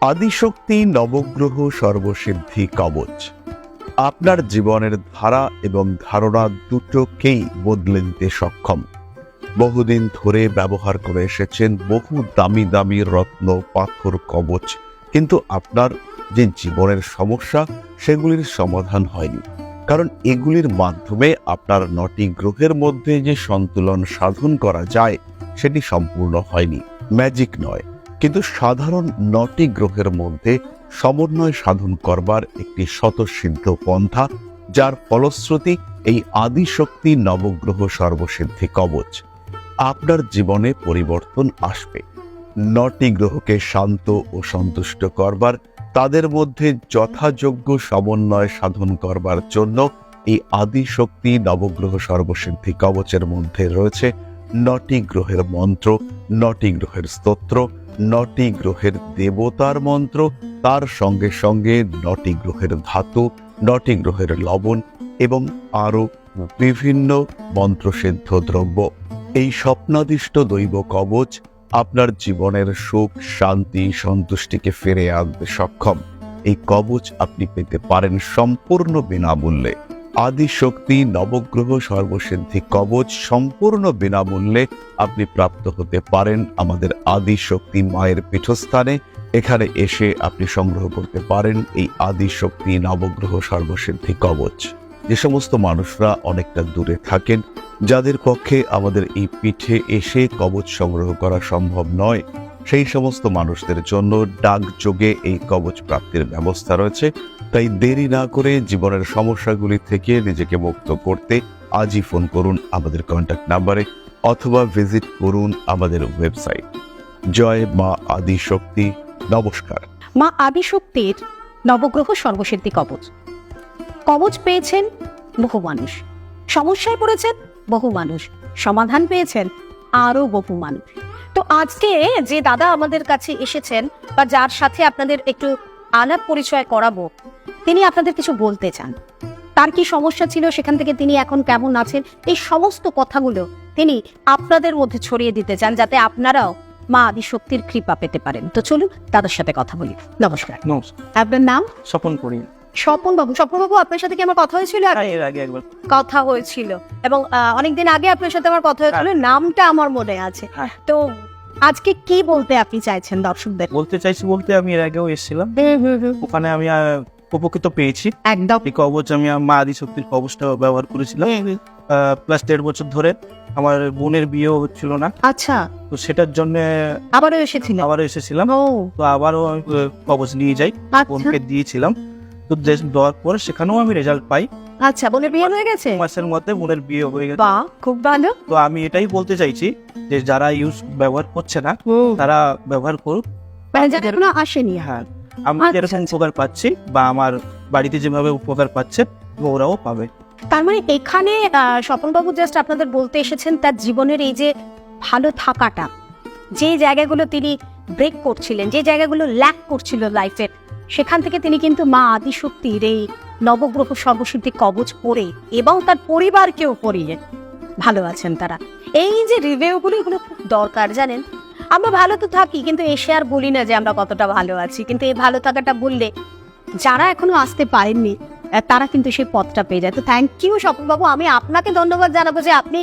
আদিশক্তি নবগ্রহ সর্বসিদ্ধি কবচ। আপনার জীবনের ধারা এবং ধারণা দুটোকেই বদলে দিতে সক্ষম। বহুদিন ধরে ব্যবহার করে এসেছেন বহু দামি দামি রত্ন, পাথর, কবচ, কিন্তু আপনার যে জীবনের সমস্যা, সেগুলির সমাধান হয়নি। কারণ এগুলির মাধ্যমে আপনার নটি গ্রহের মধ্যে যে সন্তুলন সাধন করা যায়, সেটি সম্পূর্ণ হয়নি। ম্যাজিক নয়। কিন্তু সাধারণ নটি গ্রহের মধ্যে সমন্বয় সাধন করবার একটি স্বতঃসিদ্ধ পন্থা, যার ফলশ্রুতি এই আদিশক্তি নবগ্রহ সর্বসিদ্ধি কবচ। আপনার জীবনে পরিবর্তন আসবে। নটি গ্রহকে শান্ত ও সন্তুষ্ট করবার, তাদের মধ্যে যথাযোগ্য সমন্বয় সাধন করবার জন্য এই আদিশক্তি নবগ্রহ সর্বসিদ্ধি কবচের মধ্যে রয়েছে নটি গ্রহের মন্ত্র, নটি গ্রহের স্তোত্র নটি গ্রহের দেবতার মন্ত্র, তার সঙ্গে সঙ্গে নটি গ্রহের ধাতু, নটি গ্রহের লবণ এবং আরও বিভিন্ন মন্ত্রসিদ্ধ দ্রব্য। এই স্বপ্নাদিষ্ট দৈব কবচ আপনার জীবনের সুখ, শান্তি, সন্তুষ্টিকে ফিরে আনতে সক্ষম। এই কবচ আপনি পেতে পারেন সম্পূর্ণ বিনামূল্যে। আদিশক্তি, নবগ্রহ, সর্বসিদ্ধি, কবচ সম্পূর্ণ বিনামূল্যে আপনি প্রাপ্ত হতে পারেন আমাদের আদিশক্তি মায়ের পীঠস্থানে। এখানে এসে আপনি সংগ্রহ করতে পারেন এই আদিশক্তি, নবগ্রহ, সর্বসিদ্ধি, কবচ। যে সমস্ত মানুষরা অনেকটা দূরে থাকেন, যাদের পক্ষে আমাদের এই পিঠে এসে কবচ সংগ্রহ করা সম্ভব নয় সেই সমস্ত মানুষদের জন্য ডাকযোগে এই কবচ প্রাপ্তির ব্যবস্থা রয়েছে। তাই দেরি না করে জীবনের সমস্যাগুলি থেকে নিজেকে মুক্ত করতে আজই ফোন করুন আমাদের কন্ট্যাক্ট নাম্বারে অথবা ভিজিট করুন আমাদের ওয়েবসাইট জয় মা আদি শক্তি নমস্কার। মা আদিশক্তির নবগ্রহ সর্বসিদ্ধি কবচ। কবচ পেয়েছেন বহু মানুষ। সমস্যায় পড়েছেন বহু মানুষ। সমাধান পেয়েছেন আরও বহু মানুষ। তো আজকে যে দাদা আমাদের কাছে এসেছেন বা যার সাথে আপনাদের একটু আলাপ পরিচয় করাবো তিনি আপনাদের কিছু বলতে চান। তার কি সমস্যা ছিল সেখান থেকে তিনি এখন কেমন আছেন এই সমস্ত কথাগুলো তিনি আপনাদের মধ্যে ছড়িয়ে দিতে চান যাতে আপনারাও মা আদিশক্তির কৃপা পেতে পারেন। তো চলুন দাদার সাথে কথা বলি। নমস্কার। নমস্কার। আপনার নাম? স্বপন করি স্বপন বাবু স্বপন বাবু আপনার সাথে কি আমার কথা হয়েছিল? একবার কথা হয়েছিল। এবং অনেকদিন আগে আপনার সাথে আমার কথা হয়েছিল। নামটা আমার মনে আছে। হ্যাঁ। তো আজকে কি বলতে আপনি চাইছেন দর্শকদের? বলতে চাইছি বলতে আমি এর আগেও এসেছিলাম। ওখানে আমি উপকৃত পেয়েছি। একদম। এই কবচ আমি মা আদি শক্তির কবচটা ব্যবহার করেছিলাম। প্লাস দেড় বছর ধরে আমার বোনের বিয়েও হচ্ছিল না। আচ্ছা। তো সেটার জন্য আবারও এসেছিল আবারও এসেছিলাম। তো আবারও আমি, কবচ নিয়ে যাই। আচ্ছা। বোনকে দিয়েছিলাম। তো দেওয়ার পরে সেখানেও আমি রেজাল্ট পাই। আচ্ছা বোনের বিয়ে হয়ে গেছে? মাসের মধ্যে বোনের বিয়ে হয়ে গেছে। বাহ খুব ভালো। তো আমি এটাই বলতে চাইছি যে যারা ইউজ ব্যবহার করছে না তারা ব্যবহার করুক। মানে আসেনি হ্যাঁ আমি আচ্ছা, যেরকম আচ্ছা। উপকার পাচ্ছি বা আমার বাড়িতে যেভাবে উপকার পাচ্ছে ওরাও পাবে। তার মানে এখানে স্বপনবাবু জাস্ট আপনাদের বলতে এসেছেন তার জীবনের এই যে ভালো থাকাটা যে জায়গাগুলো তিনি ব্রেক করছিলেন যে জায়গাগুলো ল্যাক করছিল লাইফের সেখান থেকে তিনি কিন্তু মা আদিশক্তির এই নবগ্রহ সর্বসিদ্ধি কবচ পরে এবং তার পরিবারকেও পরিয়ে ভালো আছেন তারা। এই যে রিভিউগুলো, এগুলো খুব দরকার, জানেন? আমরা ভালো তো থাকি, কিন্তু এসে আর বলি না যে আমরা কতটা ভালো আছি। কিন্তু এই ভালো থাকাটা বললে যারা এখনও আসতে পারেননি তারা কিন্তু সেই পথটা পেয়ে যায়। তো থ্যাংক ইউ স্বপনবাবু। আমি আপনাকে ধন্যবাদ জানাব যে আপনি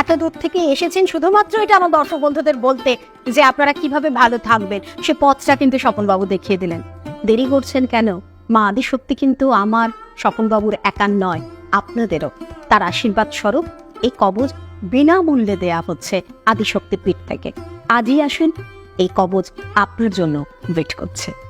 এত দূর থেকে এসেছেন। শুধুমাত্র এটা আমার দর্শক বন্ধুদের বলতে যে আপনারা কীভাবে ভালো থাকবেন, সে পথটা কিন্তু স্বপনবাবু দেখিয়ে দিলেন। দেরি করছেন কেন? মা আদিশক্তি কিন্তু আমার স্বপনবাবুর একার নয়, আপনাদেরও। তার আশীর্বাদ স্বরূপ এই কবজ বিনামূল্যে দেয়া হচ্ছে আদিশক্তি পীঠ থেকে। আজই আসুন, এই কবজ আপনার জন্য ওয়েট করছে।